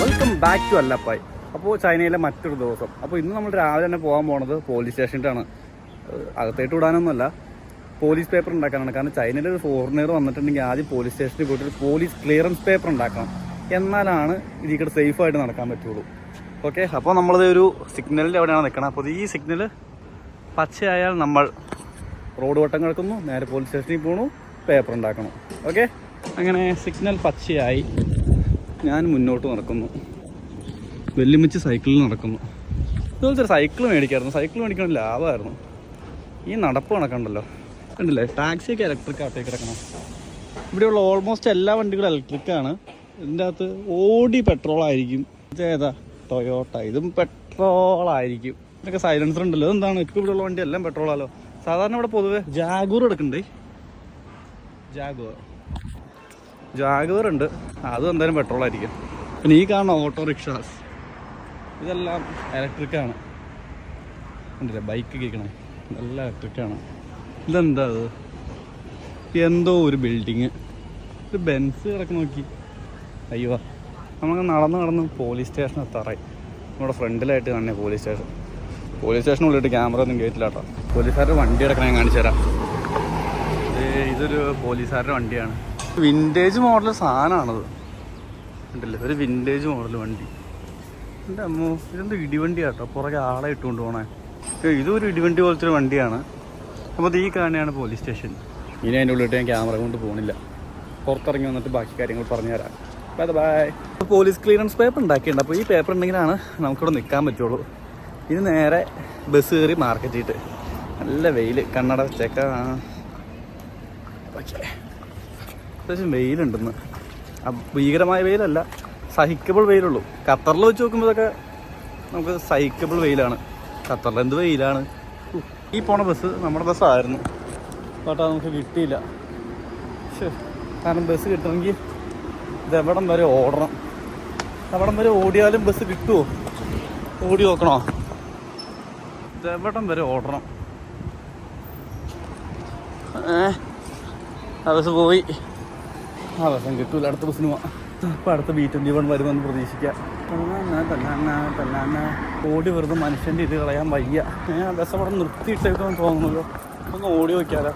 Welcome back to അല്ലപ്പായ്. അപ്പോൾ ചൈനയിലെ മറ്റൊരു ദിവസം. അപ്പോൾ ഇന്ന് നമ്മൾ രാവിലെ തന്നെ പോകാൻ പോണത് പോലീസ് സ്റ്റേഷനിലാണ് അകത്തേട്ട് വിടാനൊന്നുമല്ല. പോലീസ് പേപ്പർ ഉണ്ടാക്കാനാണ്. കാരണം ചൈനയിൽ ഒരു ഫോറിനർ വന്നിട്ടുണ്ടെങ്കിൽ ആദ്യം പോലീസ് സ്റ്റേഷനിൽ പോയിട്ട് പോലീസ് ക്ലിയറൻസ് പേപ്പർ ഉണ്ടാക്കണം. എന്നാലാണ് ഇതിക്കടെ സേഫ് ആയിട്ട് നടക്കാൻ പറ്റുള്ളൂ. ഓക്കെ അപ്പോൾ നമ്മളത് ഒരു സിഗ്നലിന്റെ എവിടെയാണ് നിൽക്കണം അപ്പോൾ ഈ സിഗ്നൽ പച്ചയായാൽ നമ്മൾ റോഡ് വട്ടം കിടക്കുന്നു. നേരെ പോലീസ് സ്റ്റേഷനിൽ പോകണു പേപ്പർ ഉണ്ടാക്കണം. ഓക്കെ അങ്ങനെ സിഗ്നൽ പച്ചയായി. ഞാൻ മുന്നോട്ട് നടക്കുന്നു. വെല്ലുമിച്ച് സൈക്കിളിൽ നടക്കുന്നു. ഇതുപോലെ ഒരു സൈക്കിൾ മേടിക്കായിരുന്നു. സൈക്കിൾ മേടിക്കണം ലാഭമായിരുന്നു. ഈ നടപ്പ് കണക്കുണ്ടല്ലോ. കണ്ടില്ലേ? ടാക്സിയൊക്കെ ഇലക്ട്രിക് ആട്ടേ കിടക്കണം. ഇവിടെയുള്ള ഓൾമോസ്റ്റ് എല്ലാ വണ്ടികളും ഇലക്ട്രിക്കാണ് ഇതിന്റെ അകത്ത് ഓടി ഇത് ഏതാ? ടൊയോട്ട ഇതും പെട്രോൾ ആയിരിക്കും. ഇതൊക്കെ സൈലൻസർ ഉണ്ടല്ലോ. എന്താണ് ഇപ്പോൾ ഇവിടെയുള്ള വണ്ടി എല്ലാം പെട്രോളാലോ സാധാരണ ഇവിടെ പൊതുവേ ജാഗൂർ എടുക്കണ്ടേ? ജാഗുവർ ജാഗുവർ ഉണ്ട് അതും എന്തായാലും പെട്രോൾ ആയിരിക്കും. പിന്നെ ഈ കാണുന്ന ഓട്ടോറിക്ഷാസ് ഇതെല്ലാം ഇലക്ട്രിക്കാണ് ഉണ്ടല്ലേ ബൈക്ക് കേൾക്കണേ നല്ല ഇലക്ട്രിക്കാണ് ഇതെന്താ അത്? എന്തോ ഒരു ബിൽഡിങ് ഒരു ബെൻസ് കിടക്ക് നോക്കി. അയ്യോ. നമുക്ക് നടന്ന് നടന്ന് പോലീസ് സ്റ്റേഷൻ എത്താറായി. നമ്മുടെ ഫ്രണ്ടിലായിട്ട് തന്നെ പോലീസ് സ്റ്റേഷൻ പോലീസ് സ്റ്റേഷൻ ഉള്ളിട്ട് ക്യാമറ ഒന്നും കേട്ടില്ല കേട്ടോ പോലീസുകാരുടെ വണ്ടി കിടക്കണേ കാണിച്ചു തരാം ഇതൊരു പോലീസുകാരുടെ വണ്ടിയാണ്. വിന്റേജ് മോഡൽ സാധനമാണത് ഉണ്ടല്ലേ ഒരു വിന്റേജ് മോഡൽ വണ്ടി. എന്റെ അമ്മോ ഇതെന്ത് ഇടിവണ്ടി കേട്ടോ പുറകെ ആളെ ഇട്ടുകൊണ്ട് പോണേ. ഇതൊരു ഇതും ഒരു ഇടിവണ്ടി പോലത്തെ ഒരു വണ്ടിയാണ് അപ്പോൾ ഈ കാണുകയാണ് പോലീസ് സ്റ്റേഷൻ ഇനി അതിന്റെ ഉള്ളിട്ട് ഞാൻ ക്യാമറ കൊണ്ട് പോകണില്ല പുറത്തിറങ്ങി വന്നിട്ട് ബാക്കി കാര്യങ്ങൾ പറഞ്ഞു തരാം bye bye police clearance paper ഉണ്ടാക്കിയിട്ടുണ്ട്. അപ്പോൾ ഈ പേപ്പർ ഉണ്ടെങ്കിലാണ് നമുക്കിവിടെ നിൽക്കാൻ പറ്റുള്ളൂ. ഇത് നേരെ ബസ് കയറി മാർക്കറ്റിട്ട് നല്ല വെയിൽ കണ്ണട വെച്ചേക്ക. ഓക്കെ. അത്യാവശ്യം വെയിലുണ്ടെന്ന്. ഭീകരമായ വെയിലല്ല സഹിക്കബിൾ വെയിലുള്ളൂ. ഖത്തറിൽ വെച്ച് നോക്കുമ്പോൾ ഇതൊക്കെ നമുക്ക് സഹിക്കബിൾ വെയിലാണ്. ഖത്തറിൽ എന്ത് വെയിലാണ്? ഈ പോണ ബസ് നമ്മുടെ ബസ്സായിരുന്നു പാട്ടാ നമുക്ക് കിട്ടിയില്ല. കാരണം ബസ് കിട്ടണമെങ്കിൽ ഇതെവിടം വരെ ഓടണം. എവിടം വരെ ഓടിയാലും ബസ് കിട്ടുമോ ഓടി നോക്കണോ? ഇതെവിടം വരെ ഓടണം? ഏ ആ ബസ് പോയി. ആ ബസ്സും കിട്ടൂല അടുത്ത ബസ്സിന് പോവാം അപ്പോൾ അടുത്ത ബി ട്വന്റി വൺ വരുമെന്ന് പ്രതീക്ഷിക്കാം. ഓടി വെറുതെ മനുഷ്യന്റെ ഇത് കളയാൻ വയ്യ. ഞാൻ ബസ് അവിടെ നിർത്തിയിട്ടേക്കെന്ന് തോന്നുന്നല്ലോ ഒന്ന് ഓടി നോക്കിയാലോ?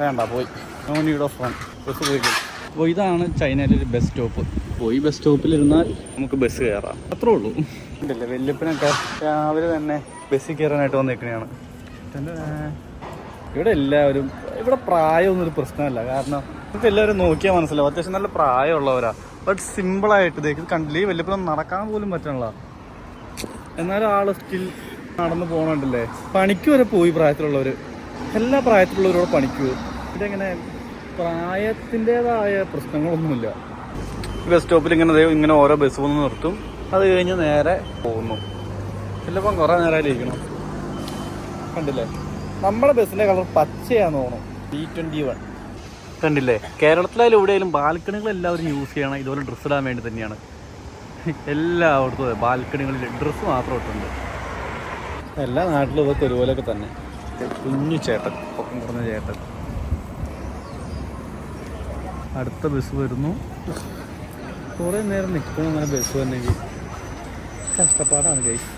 വേണ്ട പോയി. No need of phone bus പോയി അപ്പോൾ ഇതാണ് ചൈനയിലെ ഒരു ബസ് സ്റ്റോപ്പ് പോയി ബസ് സ്റ്റോപ്പിലിരുന്നാൽ നമുക്ക് ബസ് കയറാം അത്രേ ഉള്ളൂ. ഇല്ലല്ലേ വെല്ലുപ്പിനൊക്കെ രാവിലെ തന്നെ ബസ്സിൽ കയറാനായിട്ട് വന്നേക്കണെയാണ് ഇവിടെ എല്ലാവരും ഇവിടെ പ്രായമൊന്നും ഒരു പ്രശ്നമല്ല. കാരണം നമുക്ക് എല്ലാവരും നോക്കിയാൽ മനസ്സിലാവും. അത്യാവശ്യം നല്ല പ്രായമുള്ളവരാ. ബട്ട് സിമ്പിളായിട്ട് ഇത് കണ്ടില്ലേ? ഈ വല്യപ്പനും നടക്കാൻ പോലും പറ്റണില്ല. എന്നാലും ആൾ സ്റ്റിൽ നടന്നു പോകണുണ്ടല്ലേ പണിക്ക് വരെ പോയി പ്രായത്തിലുള്ളവർ എല്ലാ പ്രായത്തിലുള്ളവരോട് പണിക്ക് പോകും ഇതെങ്ങനെ പ്രായത്തിന്റെതായ പ്രശ്നങ്ങളൊന്നുമില്ല. ബസ് സ്റ്റോപ്പിൽ ഇങ്ങനെ ഇങ്ങനെ ഓരോ ബസ് വന്ന് നിർത്തും. അത് കഴിഞ്ഞ് നേരെ പോകുന്നു. ചിലപ്പം കുറേ നേരമായിരിക്കണം കണ്ടില്ലേ? നമ്മുടെ ബസ്സിന്റെ കളർ പച്ചയാന്ന് തോന്നുന്നു. ബി ട്വന്റി വൺ കണ്ടില്ലേ? കേരളത്തിലായാലും എവിടെയായാലും ബാൽക്കണികൾ എല്ലാവരും യൂസ് ചെയ്യണം ഇതുപോലെ ഡ്രസ്സ് ഇടാൻ വേണ്ടി തന്നെയാണ്. എല്ലായിടത്തും അതെ ബാൽക്കണികളിൽ ഡ്രസ്സ് മാത്രം ഇട്ടുണ്ട്. എല്ലാ നാട്ടിലും ഇതൊക്കെ ഒരുപോലെയൊക്കെ തന്നെ. കുഞ്ഞു ചേട്ടൻ പൊക്കം കുറഞ്ഞ ചേട്ടൻ. അടുത്ത ബസ് വരുന്നു. കുറേ നേരം നിൽക്കണം അങ്ങനെ ബസ് വന്നെങ്കിൽ കഷ്ടപ്പാടാണ് ഗൈസ്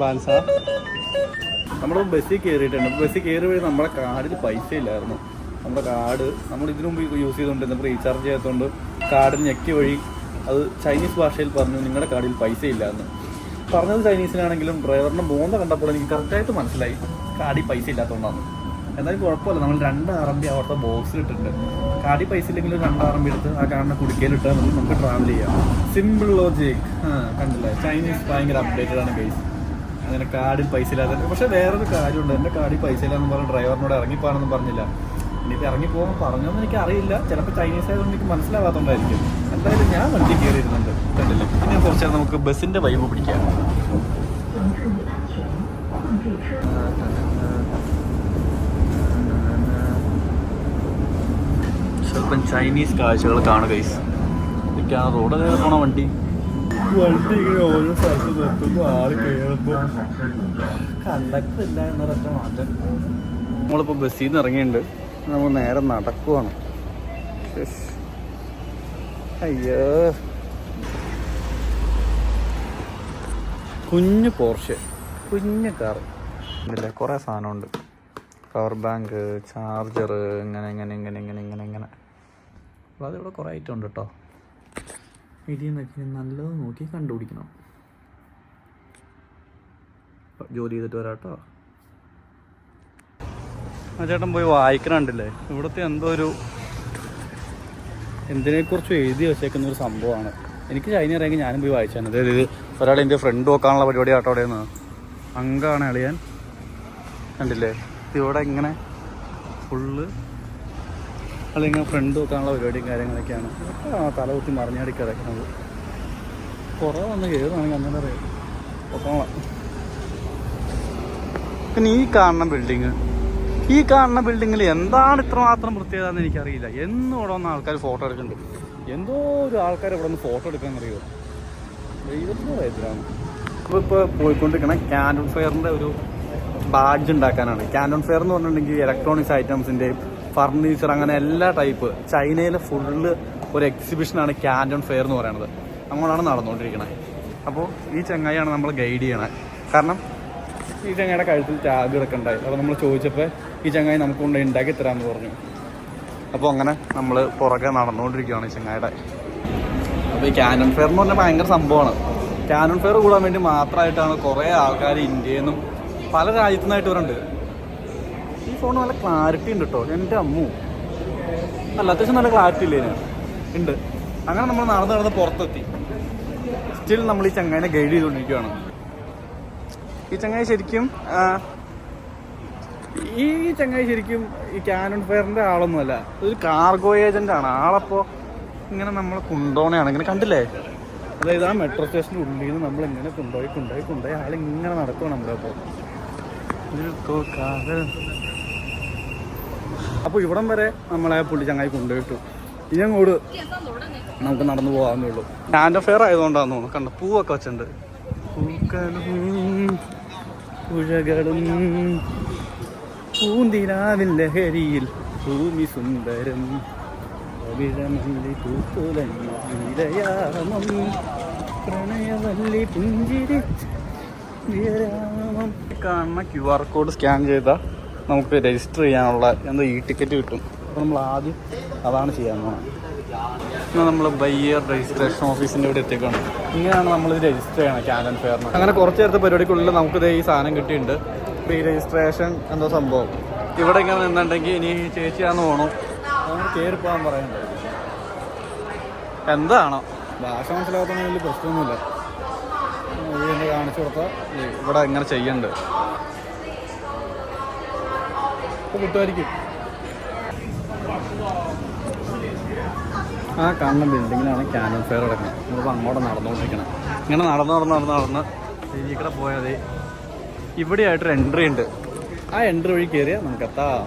ബാൻസ? നമ്മൾ ബസ്സിൽ കയറിയിട്ടുണ്ട് ബസ്സിൽ കയറി വഴി നമ്മുടെ കാർഡിൽ പൈസ ഇല്ലായിരുന്നു നമ്മുടെ കാർഡ് നമ്മൾ ഇതിനു മുമ്പ് യൂസ് ചെയ്തുകൊണ്ടിരുന്നപ്പോൾ റീചാർജ് ചെയ്യാത്തതുകൊണ്ട് കാർഡിൽ ഞെക്കി വഴി അത് ചൈനീസ് ഭാഷയിൽ പറഞ്ഞു നിങ്ങളുടെ കാർഡിൽ പൈസ ഇല്ലായിരുന്നു പറഞ്ഞത് ചൈനീസിലാണെങ്കിലും ഡ്രൈവറിന് മോന്ത കണ്ടപ്പോൾ എനിക്ക് കറക്റ്റായിട്ട് മനസ്സിലായി. കാർഡിൽ പൈസ ഇല്ലാത്തതുകൊണ്ടാണ് എന്നാലും കുഴപ്പമില്ല. നമ്മൾ രണ്ട് ബി അവിടുത്തെ ബോക്സിൽ ഇട്ടിട്ടുണ്ട്. കാർഡിൽ പൈസ ഇല്ലെങ്കിൽ രണ്ട് ബി എടുത്ത് ആ കാണുന്ന കുടിക്കയിലിട്ട് നമുക്ക് നമുക്ക് ട്രാവൽ ചെയ്യാം. സിമ്പിൾ ലോജിക് കണ്ടില്ലേ? ചൈനീസ് ഭയങ്കര അപ്ഡേറ്റഡ് ആണ് കേസ് അങ്ങനെ കാടിൽ പൈസ ഇല്ലാതെ. പക്ഷെ വേറൊരു കാര്യമുണ്ട്. എന്റെ കാടി പൈസ ഇല്ലാന്ന് പറഞ്ഞ ഡ്രൈവറിനോട് ഇറങ്ങിപ്പോണെന്ന് പറഞ്ഞില്ല. ഇനിയിപ്പോൾ ഇറങ്ങിപ്പോകാൻ പറഞ്ഞോന്ന് എനിക്ക് അറിയില്ല ചിലപ്പോൾ ചൈനീസ് ആയതുകൊണ്ട് എനിക്ക് മനസ്സിലാവാത്തോണ്ടായിരിക്കും. എന്തായാലും ഞാൻ വണ്ടി കയറിയിരുന്നുണ്ട്. കണ്ടില്ലേ? പിന്നെ കുറച്ച് നമുക്ക് ബസ്സിന്റെ വൈബ് പിടിക്കാം. സ്വല്പം ചൈനീസ് കാഴ്ചകൾ കാണുക ഗൈസ് ഇതൊക്കെയാണ് റോഡ് കയറി പോണ വണ്ടി. വണ്ടി ഇങ്ങനെ ഓരോ സ്ഥലത്ത് നിർത്തുമ്പോൾ ആൾ കയറുമ്പോൾ കണ്ടക്ടർ ഇല്ല എന്നൊരൊറ്റ മാറ്റം. നമ്മളിപ്പോൾ ബസ്സിൽ നിന്ന് ഇറങ്ങിയിട്ടുണ്ട്. നമ്മൾ നേരെ നടക്കുവാണ്. അയ്യോ. കുഞ്ഞു പോർഷ്. കുഞ്ഞു കാർ ഇതില്ലേ കുറേ സാധനമുണ്ട്. പവർ ബാങ്ക് ചാർജർ ഇങ്ങനെ ഇങ്ങനെ ഇങ്ങനെ ഇങ്ങനെ ഇങ്ങനെ ഇങ്ങനെ. അപ്പോൾ അതിവിടെ കുറേ ഐറ്റം ഉണ്ട് കേട്ടോ ഇതിൽ നിന്നൊക്കെ നല്ലത് നോക്കി കണ്ടുപിടിക്കണം. ജോലി ചെയ്തിട്ട് വരാം കേട്ടോ ആ ചേട്ടൻ പോയി വായിക്കണുണ്ടല്ലേ? ഇവിടുത്തെ എന്തോ ഒരു എന്തിനെക്കുറിച്ചും എഴുതി വെച്ചേക്കുന്ന ഒരു സംഭവമാണ്. എനിക്ക് ചൈന ഇറങ്ങി ഞാനും പോയി വായിച്ചാണ് അതായത് ഇത് ഒരാൾ എന്റെ ഫ്രണ്ട് നോക്കാനുള്ള പരിപാടി ആട്ടോ അവിടെ നിന്ന് അങ്കാണ് അളിയാൻ. കണ്ടില്ലേ? ഇവിടെ ഇങ്ങനെ ഫുള്ള് അല്ലെങ്കിൽ ഫ്രണ്ട് നോക്കാനുള്ള പരിപാടിയും കാര്യങ്ങളൊക്കെയാണ്. തലകുത്തി മറിഞ്ഞാടി കിടക്കുന്നത് കുറേ വന്ന് കയറുകയാണെങ്കിൽ അങ്ങനെ അറിയാം. പിന്നെ ഈ കാണുന്ന ബിൽഡിങ് ഈ കാണുന്ന ബിൽഡിങ്ങിൽ എന്താണ് ഇത്രമാത്രം പ്രത്യേകത എന്ന് എനിക്കറിയില്ല. എന്നും ഇവിടെ വന്ന ആൾക്കാർ ഫോട്ടോ എടുക്കുന്നുണ്ട്. എന്തോ ഒരു ആൾക്കാർ ഇവിടെ നിന്ന് ഫോട്ടോ എടുക്കാൻ അറിയോ അപ്പോൾ ഇപ്പോൾ പോയിക്കൊണ്ടിരിക്കണ ക്യാൻഡൺ ഫെയറിന്റെ ഒരു ബാഡ്ജ് ഉണ്ടാക്കാനാണ്. ക്യാൻഡൺ ഫെയർ എന്ന് പറഞ്ഞിട്ടുണ്ടെങ്കിൽ ഇലക്ട്രോണിക്സ് ഐറ്റംസിന്റെയും ഫർണിച്ചർ അങ്ങനെ എല്ലാ ടൈപ്പ്. ചൈനയിലെ ഫുള്ള് ഒരു എക്സിബിഷനാണ് ക്യാൻഡോൺ ഫെയർ എന്ന് പറയുന്നത്. അങ്ങോട്ടാണ് നടന്നുകൊണ്ടിരിക്കുന്നത് അപ്പോൾ ഈ ചങ്ങായിയാണ് നമ്മൾ ഗൈഡ് ചെയ്യണത് കാരണം ഈ ചങ്ങായിയുടെ കഴുത്തിൽ ടാഗ് കിടക്കണ്ടായി. അപ്പോൾ നമ്മൾ ചോദിച്ചപ്പോൾ ഈ ചങ്ങായി നമുക്ക് കൊണ്ട് ഉണ്ടാക്കി തരാമെന്ന് പറഞ്ഞു. അപ്പോൾ അങ്ങനെ നമ്മൾ പുറകെ നടന്നുകൊണ്ടിരിക്കുകയാണ് ഈ ചങ്ങായിയുടെ. അപ്പോൾ ഈ ക്യാനൺ ഫെയർ എന്ന് പറഞ്ഞാൽ ഭയങ്കര സംഭവമാണ്. ക്യാനൺ ഫെയർ കൂടാൻ വേണ്ടി മാത്രമായിട്ടാണ് കുറേ ആൾക്കാർ ഇന്ത്യയിൽ നിന്നും പല രാജ്യത്തു നിന്നായിട്ട് വരുന്നുണ്ട് ഈ ഫോൺ നല്ല ക്ലാരിറ്റി ഉണ്ട് കേട്ടോ എന്റെ അമ്മു. അല്ല അത്യാവശ്യം നല്ല ക്ലാരിറ്റി ഇല്ലേ? ഉണ്ട്. അങ്ങനെ നമ്മൾ നടന്ന് നടന്ന് പുറത്തെത്തി. സ്റ്റിൽ നമ്മൾ ഈ ചങ്ങായിനെ ഗൈഡ് ചെയ്തുകൊണ്ടിരിക്കുകയാണ്. ഈ ചങ്ങായി ശരിക്കും ഈ ചങ്ങായി ശരിക്കും ഈ ക്യാനൺ ഫയറിന്റെ ആളൊന്നുമല്ല. ഒരു കാർഗോ ഏജന്റ് ആണ്. ആളപ്പോൾ ഇങ്ങനെ നമ്മൾ കൊണ്ടുപോകണയാണ് ഇങ്ങനെ കണ്ടില്ലേ? അതായത് ആ മെട്രോ സ്റ്റേഷന്റെ ഉള്ളിൽ നിന്ന് നമ്മൾ ഇങ്ങനെ കൊണ്ടുപോയി കൊണ്ടുപോയി കൊണ്ടുപോയി ആളിങ്ങനെ നടക്കുവാണ് നമ്മുടെ അപ്പോൾ അപ്പോൾ ഇവിടം വരെ നമ്മളെ പുള്ളി ചങ്ങായി കൊണ്ടുപോയിട്ടു. ഇനി അങ്ങോട്ട് നമുക്ക് നടന്നു പോകാവുന്നേ ഉള്ളൂ. ഹാൻഡ് ഫെയർ ആയതുകൊണ്ടാന്ന് തോന്നുന്നു. കണ്ട പൂവൊക്കെ വെച്ചിട്ടുണ്ട്. പൂക്കളും പുഴകളും പൂന്തിരാവിൻ ലഹരിയിൽ ഭൂമി സുന്ദരം അവിഴമല്ലി പൂത്തുലയാമം പ്രണയവല്ലി പുഞ്ചിരി കാണുന്ന ക്യു ആർ കോഡ് സ്കാൻ ചെയ്താൽ നമുക്ക് രജിസ്റ്റർ ചെയ്യാനുള്ള എന്തോ ഈ ടിക്കറ്റ് കിട്ടും. അപ്പോൾ നമ്മൾ ആദ്യം അതാണ് ചെയ്യാൻ എന്നാൽ നമ്മൾ ബയ്യർ രജിസ്ട്രേഷൻ ഓഫീസിന്റെ ഇവിടെ എത്തിക്കണം ഇങ്ങനെയാണ് നമ്മൾ ഇത് രജിസ്റ്റർ ചെയ്യണം ക്യാനൻ ഫെയറിന് അങ്ങനെ കുറച്ച് നേരത്തെ പരിപാടിക്കുള്ളിൽ നമുക്ക് ദേ ഈ സാധനം കിട്ടിയിട്ടുണ്ട്. പ്രീ രജിസ്ട്രേഷൻ എന്തോ സംഭവം. ഇവിടെ ഇങ്ങനെ നിന്നുണ്ടെങ്കിൽ ഇനി ചേച്ചിയാന്ന് പോകണം കയറി പോകാൻ പറയണ്ട. എന്താണോ? ഭാഷ മനസ്സിലാകത്തൊന്നും വലിയ പ്രശ്നമൊന്നുമില്ല. കാണിച്ചു കൊടുത്താൽ ഇവിടെ ഇങ്ങനെ ചെയ്യുന്നുണ്ട് ഇപ്പൊ കിട്ടുമായിരിക്കും ആ കാണുന്ന ബിൽഡിങ്ങിലാണ് ക്യാനൽ ഫെയർ കിടക്കുന്നത്. നമ്മളിപ്പോൾ അങ്ങോട്ട് നടന്നുകൊണ്ടിരിക്കണം. ഇങ്ങനെ നടന്ന് നടന്ന് നടന്ന് നടന്ന് ഇവിടെ പോയാൽ ഇവിടെയായിട്ടൊരു എൻട്രി ഉണ്ട്. ആ എൻട്രി വഴി കയറിയാൽ നമുക്ക് എത്താം.